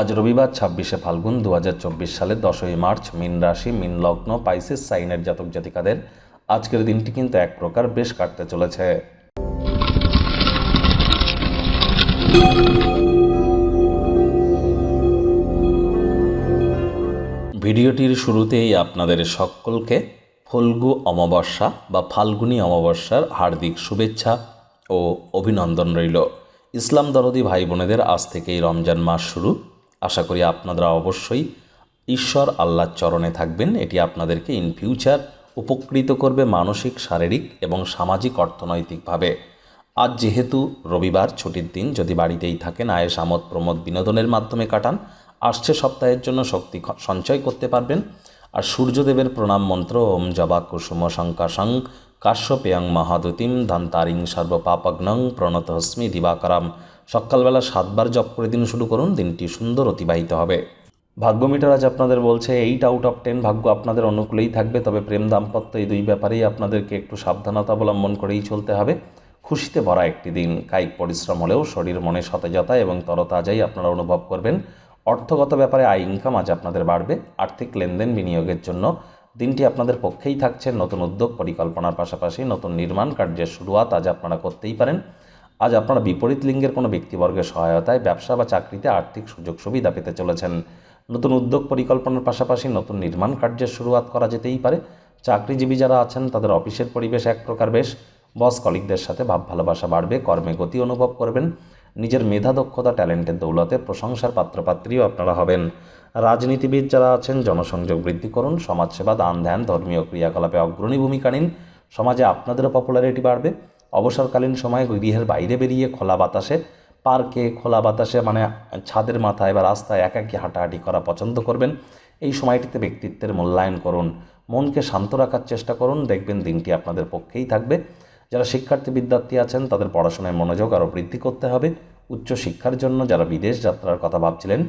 আজ রবিবার ছাব্বিশে ফাল্গুন দু সালের দশই মার্চ মিন রাশি, মিন লগ্ন, পাইসিস, সাইনের জাতক জাতিকাদের আজকের দিনটি কিন্তু এক প্রকার বেশ কাটতে চলেছে। ভিডিওটির শুরুতেই আপনাদের সকলকে ফল্গু অমাবস্যা বা ফাল্গুনী অমাবস্যার হার্দিক শুভেচ্ছা ও অভিনন্দন রইল। ইসলাম দরদি ভাই বোনেদের আজ থেকেই রমজান মাস শুরু। আশা করি আপনারা অবশ্যই ঈশ্বর আল্লাহর চরণে থাকবেন। এটি আপনাদেরকে ইন ফিউচার উপকৃত করবে মানসিক, শারীরিক এবং সামাজিক, অর্থনৈতিকভাবে। আজ যেহেতু রবিবার, ছুটির দিন, যদি বাড়িতেই থাকেন আয়েস আমোদ প্রমোদ, বিনোদনের মাধ্যমে কাটান, আসছে সপ্তাহের জন্য শক্তি সঞ্চয় করতে পারবেন। আর সূর্যদেবের প্রণাম মন্ত্র, ওম জবা কুসুম শঙ্কাশং কাশ্যপেয়ং মহাদুতিম ধান্তারিং সর্বপাপগ্নং প্রণতহস্মি দিবাকরাম। সকালবেলা সাতবার জপ করে দিন শুরু করুন, দিনটি সুন্দর অতিবাহিত হবে। ভাগ্য মিটার আজ আপনাদের বলছে, এইট আউট অফ টেন ভাগ্য আপনাদের অনুকূলেই থাকবে, তবে প্রেম দাম্পত্য এই দুই ব্যাপারেই আপনাদেরকে একটু সাবধানতা অবলম্বন করেই চলতে হবে। খুশিতে ভরা একটি দিন, কায়িক পরিশ্রম হলেও শরীর মনে সতেজতা এবং তরতাজাই আপনারা অনুভব করবেন। অর্থগত ব্যাপারে আয় ইনকাম আজ আপনাদের বাড়বে। আর্থিক লেনদেন বিনিয়োগের জন্য দিনটি আপনাদের পক্ষেই থাকছে। নতুন উদ্যোগ, পরিকল্পনার পাশাপাশি নতুন নির্মাণ কার্যের শুরুয়াত আজ আপনারা করতেই পারেন। আজ আপনারা বিপরীত লিঙ্গের কোনো ব্যক্তিবর্গের সহায়তায় ব্যবসা বা চাকরিতে আর্থিক সুযোগ সুবিধা পেতে চলেছেন। নতুন উদ্যোগ পরিকল্পনার পাশাপাশি নতুন নির্মাণ কার্যের শুরুয়াত করা যেতেই পারে। চাকরিজীবী যারা আছেন, তাদের অফিসের পরিবেশ এক প্রকার বেশ। বস কলিকদের সাথে ভাব ভালোবাসা বাড়বে, কর্মে গতি অনুভব করবেন। নিজের মেধা, দক্ষতা, ট্যালেন্টের দৌলতে প্রশংসার পাত্রপাত্রীও আপনারা হবেন। রাজনীতিবিদ যারা আছেন, জনসংযোগ বৃদ্ধি করুন, সমাজসেবা, দান ধ্যান, ধর্মীয় ক্রিয়াকলাপে অগ্রণী ভূমিকা নিন। সমাজে আপনাদেরও পপুলারিটি বাড়বে। অবসরকালীন সময়ে গৃহের বাইরে বেরিয়ে খোলা বাতাসে পার্কে খোলা বাতাসে মানে ছাদের মাথায় বা রাস্তায় একাকী হাঁটাহাঁটি করা পছন্দ করবেন। এই সময়টিতে ব্যক্তিত্বের মূল্যায়ন করুন, মনকে শান্ত রাখার চেষ্টা করুন, দেখবেন দিনটি আপনাদের পক্ষেই থাকবে। যারা শিক্ষার্থী বিদ্যার্থী আছেন, তাদের পড়াশোনায় মনোযোগ আরও বৃদ্ধি করতে হবে। উচ্চ শিক্ষার জন্য যারা বিদেশ যাত্রার কথা ভাবছিলেন,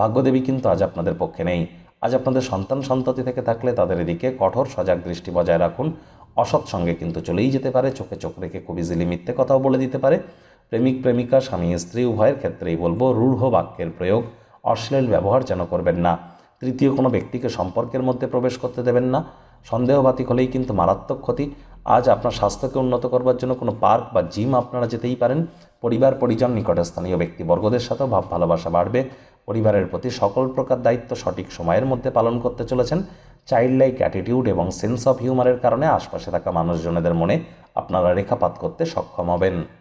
ভাগ্যদেবী কিন্তু আজ আপনাদের পক্ষে নেই। আজ আপনাদের সন্তান সন্ততি থেকে থাকলে তাদের এদিকে কঠোর সজাগ দৃষ্টি বজায় রাখুন। অসৎ সঙ্গে কিন্তু চলেই যেতে পারে, চোখে চোখ রেখে খুব ইজিলি মিথ্যে কথাও বলে দিতে পারে। প্রেমিক, প্রেমিকা, স্বামী, স্ত্রী, উভয়ের ক্ষেত্রেই বলব, রূঢ় বাক্যের প্রয়োগ অশ্লীল ব্যবহার যেন করবেন না। তৃতীয়, কোনো ব্যক্তিকে সম্পর্কের মধ্যে প্রবেশ করতে দেবেন না। সন্দেহবাতিক হলেই কিন্তু মারাত্মক ক্ষতি। আজ আপনার স্বাস্থ্যকে উন্নত করবার জন্য কোনো পার্ক বা জিম আপনারা যেতেই পারেন। পরিবার, পরিজন, নিকটস্থানীয় ব্যক্তিবর্গদের সাথেও ভাব ভালোবাসা বাড়বে। পরিবারের প্রতি সকল প্রকার দায়িত্ব সঠিক সময়ের মধ্যে পালন করতে চলেছেন। চাইল্ড লাইক অ্যাটিটিউড এবং সেন্স অফ হিউমারের কারণে আশপাশে থাকা মানুষজনেদের মনে আপনারা রেখাপাত করতে সক্ষম হবেন।